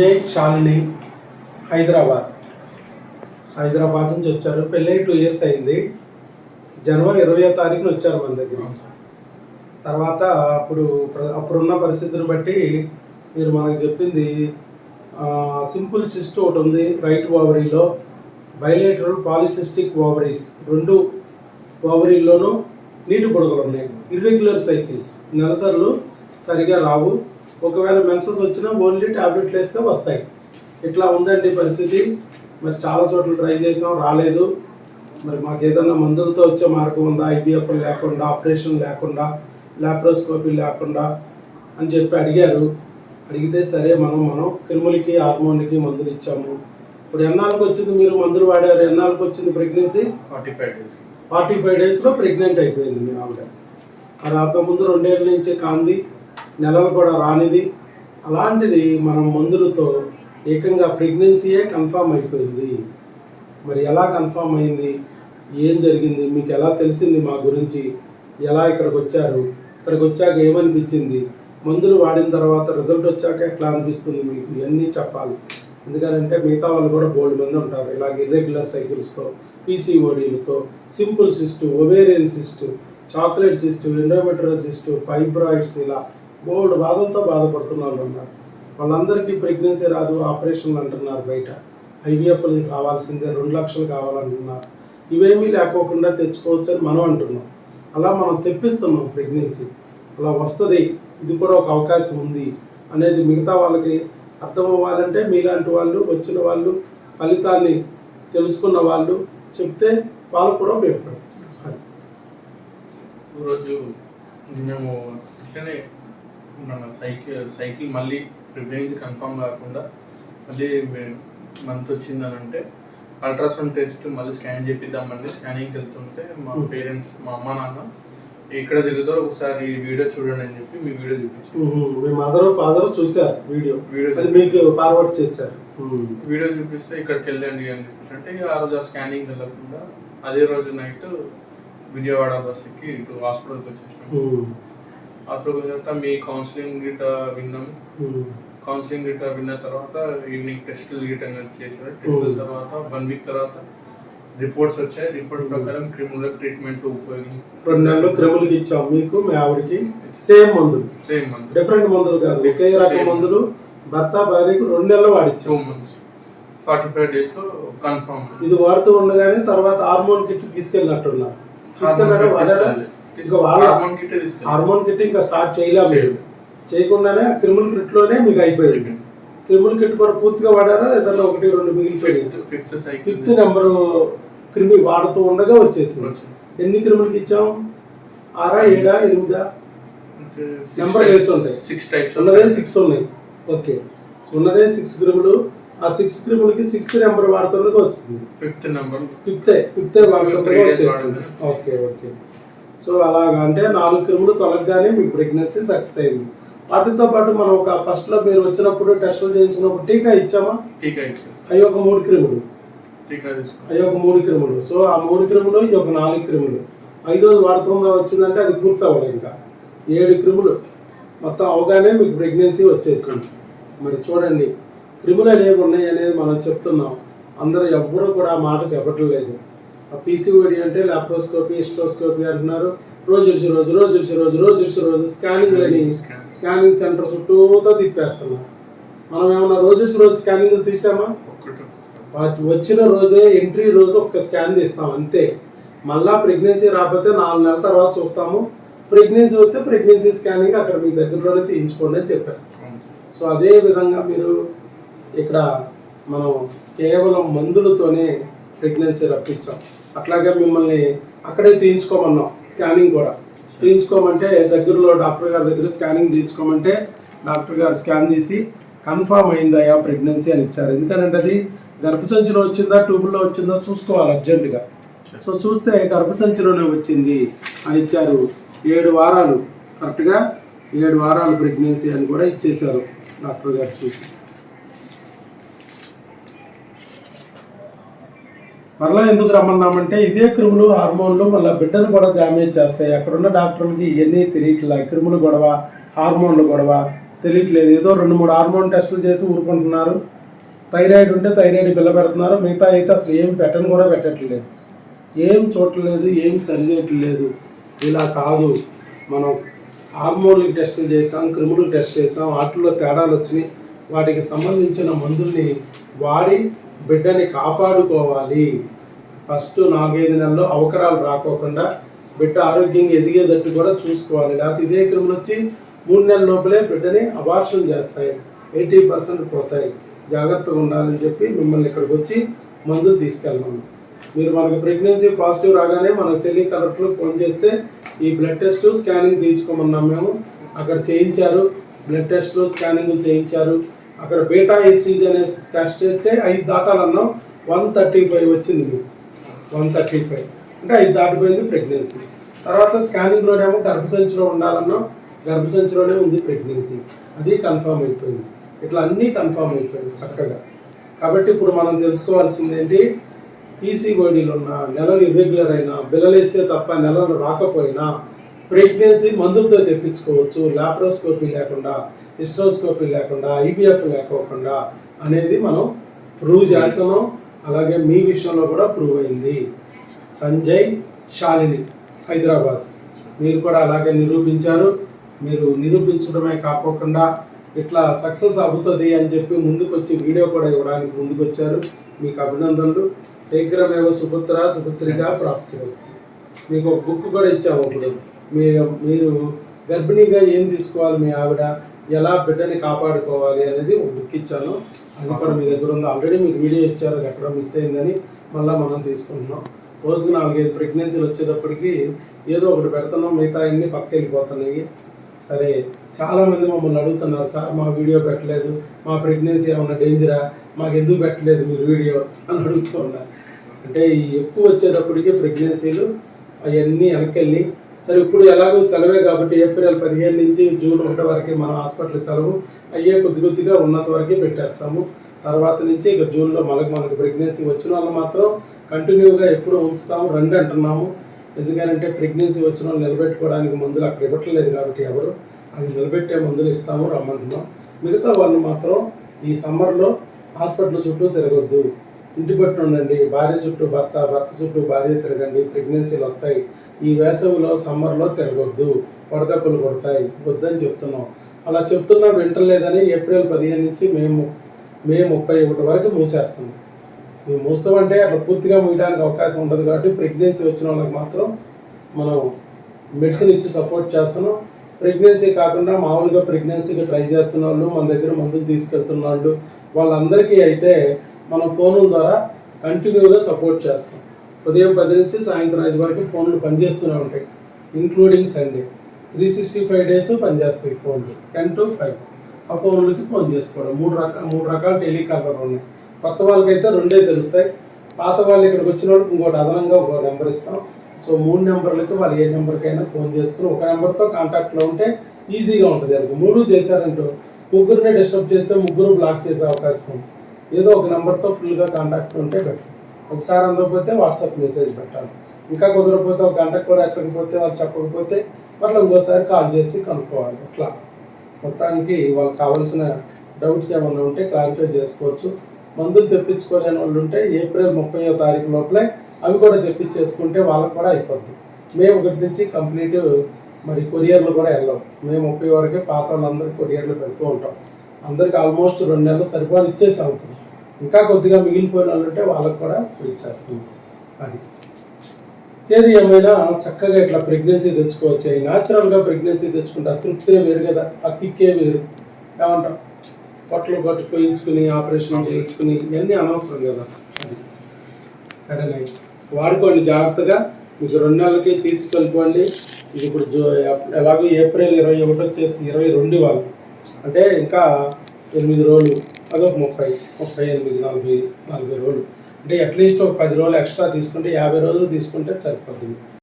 విజయ్ శాలిని హైదరాబాద్. హైదరాబాద్ నుంచి వచ్చారు. పెళ్ళై టూ ఇయర్స్ అయింది. జనవరి ఇరవయో తారీఖున వచ్చారు మన దగ్గర. తర్వాత అప్పుడు అప్పుడున్న పరిస్థితిని బట్టి మీరు మనకు చెప్పింది సింపుల్ సిస్ట్ ఒకటి ఉంది. రైట్ ఓవరీలో బైలేటరల్ పాలిసిస్టిక్ ఓవరీస్ రెండు ఓవరీల్లోనూ నీటి బుడగలు ఉన్నాయి. Irregular cycles. నెలసర్లు సరిగా రావు. ఒకవేళ మెన్సెస్ వచ్చినా ఓన్లీ టాబ్లెట్లు వేస్తే వస్తాయి. ఇట్లా ఉందండి పరిస్థితి. మరి చాలా చోట్ల ట్రై చేసాం రాలేదు. మరి మాకు ఏదైనా మందులతో వచ్చే మార్గం ఉందా? ఐబిఎఫ్ లేకుండా ఆపరేషన్ లేకుండా లాప్రోస్కోపీ లేకుండా అని చెప్పి అడిగారు. అడిగితే సరే మనం మనం క్రిములకి హార్మోన్కి మందులు ఇచ్చాము. ఇప్పుడు ఎన్నాళ్ళకి వచ్చింది మీరు మందులు వాడారు? ఎన్నాళ్ళకి వచ్చింది pregnancy? Forty five days. Forty five డేస్లో ప్రెగ్నెంట్ అయిపోయింది మీ ఆవిడ. మరి అంతకుముందు రెండేళ్ళ నుంచి కాంది. నెలలు కూడా రానిది. అలాంటిది మనం మందులతో ఏకంగా ప్రెగ్నెన్సీయే కన్ఫామ్ అయిపోయింది. మరి ఎలా కన్ఫామ్ అయింది? ఏం జరిగింది? మీకు ఎలా తెలిసింది మా గురించి? ఎలా ఇక్కడికి వచ్చారు? ఇక్కడికి వచ్చాక ఏమనిపించింది? మందులు వాడిన తర్వాత రిజల్ట్ వచ్చాక ఎట్లా అనిపిస్తుంది మీకు? ఇవన్నీ చెప్పాలి. ఎందుకంటే మిగతా వాళ్ళు కూడా బోల్డ్ మంది ఉంటారు. ఇలాగ ఇర్రెగ్యులర్ సైకిల్స్తో పీసీఓడీలతో simple cyst ovarian cyst chocolate cyst endometrial cyst fibroids ఇలా బోల్డ్ బాధలతో బాధపడుతున్న వాళ్ళు ఉన్నారు వాళ్ళందరికీ ప్రెగ్నెన్సీ రాదు ఆపరేషన్లు అంటున్నారు బయట. ఐవీఎఫ్లు కావాల్సిందే రెండు లక్షలు కావాలంటున్నారు. ఇవేమీ లేకోకుండా తెచ్చుకోవచ్చు అని మనం అంటున్నాం. అలా మనం తెప్పిస్తున్నాం ప్రెగ్నెన్సీ. అలా వస్తుంది ఇది కూడా ఒక అవకాశం ఉంది అనేది మిగతా వాళ్ళకి అర్థం అవ్వాలంటే మీలాంటి వాళ్ళు వచ్చిన వాళ్ళు ఫలితాన్ని తెలుసుకున్న వాళ్ళు చెప్తే వాళ్ళు కూడా ఉపయోగపడుతుంది. సరే. రోజు మేము ఇట్లనే మన సైకిల్ సైకిల్ మళ్ళీ ప్రిఫరెన్స్ కన్ఫర్మ్ కాకుండా మళ్ళీ మంత్ వచ్చిందని అంటే అల్ట్రాసౌండ్ టెస్ట్ మళ్ళీ స్కాన్ చేపిద్దామని స్కానింగ్కి వెళ్తుంటే మా. పేరెంట్స్ మా అమ్మ నాన్న ఇక్కడ తిరుగుతారో ఒకసారి వీడియో చూడండి అని చెప్పి మీ వీడియో చూపించి మీ మదర్ ఫాదర్ చూశారు వీడియో. వీడియో మీకు ఫార్వర్డ్ చేశారు. వీడియో చూపిస్తే ఇక్కడికి వెళ్ళండి అని చెప్పేసి అంటే ఆ రోజు ఆ స్కానింగ్ వెళ్ళకుండా అదే రోజు నైట్ విజయవాడ బస్ ఎక్కి ఇటు హాస్పిటల్కి వచ్చేసినాం. వచ్చిన తర్వాత మీ కౌన్సిలింగ్ గిట విన్నాం. ఉమ్. కౌన్సిలింగ్ గిట విన్న తర్వాత ఈవినింగ్ టెస్టులు గిట చేశారు టెస్టుల. తర్వాత వన్ వీక్ తర్వాత రిపోర్ట్స్ వచ్చాయి. Reports Hmm. ప్రకారం క్రిమినల్ ట్రీట్మెంట్ ఉపయోగించి రెండు నెలలు క్రిములకి ఇచ్చాం మీకు మీ ఆవిడకి. సేమ్ మందులు. సేమ్ మంత్ డిఫరెంట్ మందులు కాదు. ఒకే రకం. మందులు. భర్త భార్యకు రెండు నెలలు టూ వాడిచ్చాం. మంత్స్ ఫార్టీ ఫైవ్ డేస్లో కన్ఫర్మ్ ఇది వాడుతూ ఉండగానే తర్వాత హార్మోన్ కిట్ తీసుకెళ్ళినట్టున్నారు. తీసుకెళ్ళారా హార్మోన్ కిట్ హార్మోన్ కిట్ ఇంకా స్టార్ట్ చేయలేము మీరు చేయకుండానే కిట్లోనే మీకు అయిపోయింది. క్రిముల్ కిట్ కూడా పూర్తిగా వాడారా ఏదన్నా ఒకటి రెండు మిగిలిపోయింది ఫిఫ్త్ ఫిఫ్త్ నెంబర్ క్రిమి వాడుతూ ఉండగా వచ్చేసింది. ఎన్ని క్రిములకి ఇచ్చాం? ఆరా ఏడా ఎనిమిదా? నెంబర్ వేసి ఉంటాయి. సిక్స్ టైప్స్ ఉన్నదే సిక్స్ ఉన్నాయి. ఓకే. ఉన్నదే సిక్స్ క్రిములు. ఆ సిక్స్ క్రిములకి సిక్స్త్ నెంబర్ వాడుతుండగా వచ్చింది. Fifth number. ఫిఫ్త్ ఫిఫ్త్ వాడుతుండగా వచ్చేసింది. Okay okay. సో అలాగా అంటే నాలుగు క్రిములు తొలగగానే మీకు ప్రెగ్నెన్సీ సక్సెస్ అయింది. వాటితో పాటు మనం ఒక ఫస్ట్లో మీరు వచ్చినప్పుడు టెస్టులు చేయించినప్పుడు టీకా ఇచ్చామా? టీకా ఇచ్చారు అవి ఒక మూడు క్రిములు అవి ఒక మూడు క్రిములు సో ఆ మూడు క్రిములు ఇది ఒక నాలుగు క్రిములు ఐదోది వాడుతుందా వచ్చిందంటే అది పూర్తి ఇంకా. ఏడు క్రిములు మొత్తం అవగానే మీకు ప్రెగ్నెన్సీ వచ్చేసింది. మరి చూడండి క్రిములు అనేవి ఉన్నాయి అనేది మనం చెప్తున్నాం. అందరూ ఎవ్వరూ కూడా ఆ మాట చెప్పట్లేదు. పీసీఓడి అంటే లాప్రోస్కోపీ ఇస్టోస్కోపీ అంటున్నారు. రోజు ఇడిచి రోజు రోజు ఇడిచి రోజు రోజు ఇడిచి రోజు స్కానింగ్ అని స్కానింగ్. సెంటర్ చుట్టూతో తిప్పేస్తున్నాం. మనం ఏమన్నా రోజు ఇడిచి రోజు స్కానింగ్ తీసామా? వచ్చిన రోజే ఎంట్రీ రోజు ఒక స్కాన్ తీస్తాం అంతే. మళ్ళా ప్రెగ్నెన్సీ రాకపోతే నాలుగు నెలల తర్వాత చూస్తాము. ప్రెగ్నెన్సీ వస్తే ప్రెగ్నెన్సీ స్కానింగ్ అక్కడ మీ దగ్గరలోనే తీయించుకోండి అని చెప్పారు. సో అదే విధంగా మీరు ఇక్కడ మనం కేవలం మందులతోనే ప్రెగ్నెన్సీ రప్పించాం. అట్లాగే మిమ్మల్ని అక్కడే తీయించుకోమన్నాం స్కానింగ్ కూడా. తీయించుకోమంటే దగ్గరలో డాక్టర్ గారి దగ్గర స్కానింగ్ తీయించుకోమంటే డాక్టర్ గారు స్కాన్ తీసి కన్ఫామ్ అయిందయా ప్రెగ్నెన్సీ అని ఇచ్చారు. ఎందుకంటే అది గర్భసంచిలో వచ్చిందా ట్యూబుల్లో వచ్చిందా చూసుకోవాలి అర్జెంటుగా సో చూస్తే గర్భసంచిలోనే వచ్చింది అని ఇచ్చారు. ఏడు వారాలు కరెక్ట్గా ఏడు వారాలు ప్రెగ్నెన్సీ అని కూడా ఇచ్చేశారు డాక్టర్ గారు చూసి. మరలా ఎందుకు రమ్మన్నామంటే ఇదే క్రిములు హార్మోన్లు మళ్ళీ బిడ్డను కూడా డ్యామేజ్ చేస్తాయి. అక్కడున్న డాక్టర్లకి ఇవన్నీ తెలియట్లే. క్రిములు గొడవ హార్మోన్లు గొడవ తెలియట్లేదు. ఏదో రెండు మూడు హార్మోన్ టెస్టులు చేసి ఊరుకుంటున్నారు. థైరాయిడ్ ఉంటే థైరాయిడ్ బిల్ల పెడుతున్నారు. మిగతా అయితే అసలు ఏం పెట్టను కూడా పెట్టట్లేదు. ఏం చూడట్లేదు ఏం సరి చేయట్లేదు. ఇలా కాదు. మనం హార్మోన్లు టెస్టులు చేసాం క్రిములు టెస్ట్ చేసాం వాటిల్లో తేడాలు వచ్చినాయి. వాటికి సంబంధించిన మందుల్ని వాడి బిడ్డని కాపాడుకోవాలి. ఫస్ట్ నాలుగైదు నెలల్లో అవకరాలు రాకోకుండా బిడ్డ ఆరోగ్యంగా ఎదిగేటట్టు కూడా చూసుకోవాలి. లేకపోతే ఇదే క్రిములు వచ్చి మూడు నెలల లోపలే బిడ్డని అబార్షన్ చేస్తాయి. ఎయిటీ పర్సెంట్ పోతాయి. జాగ్రత్తగా ఉండాలని చెప్పి మిమ్మల్ని ఇక్కడికి వచ్చి మందులు తీసుకెళ్ళాము మీరు మనకు ప్రెగ్నెన్సీ పాజిటివ్ రాగానే మనకు టెలికలర్లో ఫోన్ చేస్తే ఈ బ్లడ్ టెస్ట్ స్కానింగ్ తీయించుకోమన్నాం మేము. అక్కడ చేయించారు. బ్లడ్ టెస్ట్లు స్కానింగ్ చేయించారు. అక్కడ బీటా ఎస్సీజ్ అనే టెస్ట్ చేస్తే ఐదు దాటాలన్నాం వన్ థర్టీ ఫైవ్ వచ్చింది మీకు వన్ థర్టీ ఫైవ్. అంటే ఐదు దాటిపోయింది ప్రెగ్నెన్సీ తర్వాత స్కానింగ్లోనేమో గర్భసంచిలో ఉండాలన్నాం. గర్భసంచిలోనే ఉంది ప్రెగ్నెన్సీ అది కన్ఫర్మ్ అయిపోయింది. ఇట్లా అన్నీ కన్ఫర్మ్ అయిపోయింది చక్కగా. కాబట్టి ఇప్పుడు మనం తెలుసుకోవాల్సింది ఏంటి? పీసీఓడీలు ఉన్న నెలలు ఇర్రెగ్యులర్ అయినా బిల్లలేస్తే తప్ప నెలలు రాకపోయినా ప్రెగ్నెన్సీ మందులతో తెప్పించుకోవచ్చు లాప్రోస్కోపీ లేకుండా హిస్ట్రోస్కోపీ లేకుండా ఐవీఎఫ్ లేకోకుండా అనేది మనం ప్రూవ్ చేస్తున్నాం. అలాగే మీ విషయంలో కూడా ప్రూవ్ అయింది. సంజయ్ శాలిని హైదరాబాద్. మీరు కూడా అలాగే నిరూపించారు. మీరు నిరూపించడమే కాకోకుండా ఇట్లా సక్సెస్ అవుతుంది అని చెప్పి ముందుకు వచ్చి వీడియో కూడా ఇవ్వడానికి ముందుకు వచ్చారు మీకు అభినందనలు. శీఘ్రమేవ సుపుత్ర సుపుత్రిగా ప్రాప్తి వస్తుంది. మీకు ఒక బుక్ కూడా ఇచ్చాము ఇప్పుడు మీరు మీరు గర్భిణీగా ఏం తీసుకోవాలి మీ ఆవిడ? ఎలా బిడ్డని కాపాడుకోవాలి అనేది ఒక బుక్ ఇచ్చాను. అది కూడా మీ దగ్గర ఉంది. ఆల్రెడీ మీకు వీడియో ఇచ్చారు. అది ఎక్కడ మిస్ అయిందని మళ్ళీ మనం తీసుకుంటున్నాం. రోజుకు నాలుగైదు ప్రెగ్నెన్సీలు వచ్చేటప్పటికి ఏదో ఒకటి పెడుతున్నాం. మిగతా అన్ని పక్క వెళ్ళిపోతున్నాయి. సరే చాలామంది మమ్మల్ని అడుగుతున్నారు సార్ మా వీడియో పెట్టలేదు. మా ప్రెగ్నెన్సీ ఏమన్నా డేంజరా మాకు ఎందుకు పెట్టలేదు మీరు వీడియో అని అడుగుతున్నారు అంటే ఈ ఎక్కువ వచ్చేటప్పటికి ప్రెగ్నెన్సీలు అవన్నీ వెనకెళ్ళి సరే ఇప్పుడు ఎలాగో సెలవే కాబట్టి ఏప్రిల్ పదిహేను నుంచి జూన్ ఒకటి వరకు మన హాస్పిటల్ సెలవు అయ్యే కొద్ది కొద్దిగా ఉన్నంత వరకే పెట్టేస్తాము. తర్వాత నుంచి ఇక జూన్లో మనకు మనకు ప్రెగ్నెన్సీ వచ్చిన వాళ్ళు మాత్రం కంటిన్యూగా ఎప్పుడు ఉంచుతాము రండి అంటున్నాము. ఎందుకంటే ప్రెగ్నెన్సీ వచ్చిన వాళ్ళు నిలబెట్టుకోవడానికి మందులు అక్కడ ఇవ్వట్లేదు కాబట్టి ఎవరు అది నిలబెట్టే మందులు ఇస్తాము రమ్మంటున్నాం మిగతా వాళ్ళు మాత్రం ఈ సమ్మర్లో హాస్పిటల్ చుట్టూ తిరగొద్దు. ఇంటి పట్టు ఉండండి భార్య చుట్టూ భర్త భర్త చుట్టూ భార్య తిరగండి ప్రెగ్నెన్సీలు వస్తాయి. ఈ వేసవిలో సమ్మర్లో తిరగొద్దు వడదెబ్బలు కొడతాయి వద్దని చెప్తున్నాం. అలా చెప్తున్నా వింటలేదని ఏప్రిల్ పదిహేను నుంచి మేము మే ముప్పై ఒకటి వరకు మూసేస్తుంది మేము మూస్తామంటే అట్లా పూర్తిగా మూయడానికి అవకాశం ఉండదు కాబట్టి ప్రెగ్నెన్సీ వచ్చిన వాళ్ళకి మాత్రం మనం మెడిసిన్ ఇచ్చి సపోర్ట్ చేస్తున్నాం. ప్రెగ్నెన్సీ కాకుండా మామూలుగా ప్రెగ్నెన్సీకి ట్రై చేస్తున్న వాళ్ళు మన దగ్గర మందులు తీసుకెళ్తున్న వాళ్ళు వాళ్ళందరికీ అయితే మనం ఫోనుల ద్వారా కంటిన్యూగా సపోర్ట్ చేస్తాం. ఉదయం పది నుంచి సాయంత్రం ఐదు వరకు ఫోన్లు పనిచేస్తూనే ఉంటాయి. Including Sunday three sixty five days పనిచేస్తాయి ఫోన్లు. టెన్ టు ఫైవ్ ఆ ఫోన్లకి ఫోన్ చేసుకోవడం. మూడు రకాల మూడు రకాల టెలికాలర్ ఉన్నాయి. కొత్త వాళ్ళకైతే రెండే తెలుస్తాయి. పాత వాళ్ళు ఇక్కడికి వచ్చిన వాళ్ళకి ఇంకోటి అదనంగా ఒక నెంబర్ ఇస్తాం. సో మూడు నెంబర్లకి వాళ్ళు ఏ నెంబర్కైనా ఫోన్ చేసుకుని ఒక నెంబర్తో కాంటాక్ట్లో ఉంటే ఈజీగా ఉంటుంది. వాళ్ళకి మూడు చేశారంటూ ముగ్గురిని డిస్టర్బ్ చేస్తే ముగ్గురు బ్లాక్ చేసే అవకాశం ఉంది. ఏదో ఒక నెంబర్తో ఫుల్గా కాంటాక్ట్ ఉంటే బెటర్. ఒకసారి అందకపోతే వాట్సాప్ మెసేజ్ పెట్టాలి. ఇంకా కుదరకపోతే ఒక గంట కూడా ఎత్తకపోతే వాళ్ళు చెప్పకపోతే మళ్ళీ ఇంకోసారి కాల్ చేసి కనుక్కోవాలి. అట్లా. మొత్తానికి వాళ్ళకి కావాల్సిన డౌట్స్ ఏమైనా ఉంటే క్లారిఫై చేసుకోవచ్చు. మందులు తెప్పించుకోలేని వాళ్ళు ఉంటే ఏప్రిల్ ముప్పయో తారీఖు లోపలే అవి కూడా తెప్పించేసుకుంటే వాళ్ళకి కూడా అయిపోద్ది. మే ఒకటి నుంచి కంప్లీట్ మరి కొరియర్లు కూడా వెళ్ళవు. మే ముప్పై వరకే పాత అందరూ కొరియర్లు పెడుతూ ఉంటాం. అందరికి ఆల్మోస్ట్ రెండు నెలలు సరిపోని ఇచ్చేసి అవుతుంది. ఇంకా కొద్దిగా మిగిలిపోయిన వాళ్ళు ఉంటే వాళ్ళకి కూడా ఇచ్చేస్తుంది అది. ఏది ఏమైనా చక్కగా ఇట్లా ప్రెగ్నెన్సీ తెచ్చుకోవచ్చు. న్యాచురల్గా ప్రెగ్నెన్సీ తెచ్చుకుంటే ఆ తృప్తే వేరు కదా. ఆ కిక్కే వేరు. ఏమంటాం? పొట్టలు కొట్టి పోయించుకుని ఆపరేషన్ చేయించుకుని ఇవన్నీ అనవసరం కదా. అది. సరేనా వాడుకోండి జాగ్రత్తగా. మీకు రెండు నెలలకి తీసుకెళ్ళిపోండి. ఇది ఇప్పుడు జో ఎలాగో ఏప్రిల్ ఇరవై ఒకటి వచ్చేసి ఇరవై రెండు వాళ్ళు. అంటే ఇంకా ఎనిమిది రోజులు అదొక ముప్పై ముప్పై ఎనిమిది నలభై నలభై రోజులు. అంటే అట్లీస్ట్ ఒక పది రోజులు ఎక్స్ట్రా తీసుకుంటే యాభై రోజులు తీసుకుంటే సరిపోతుంది.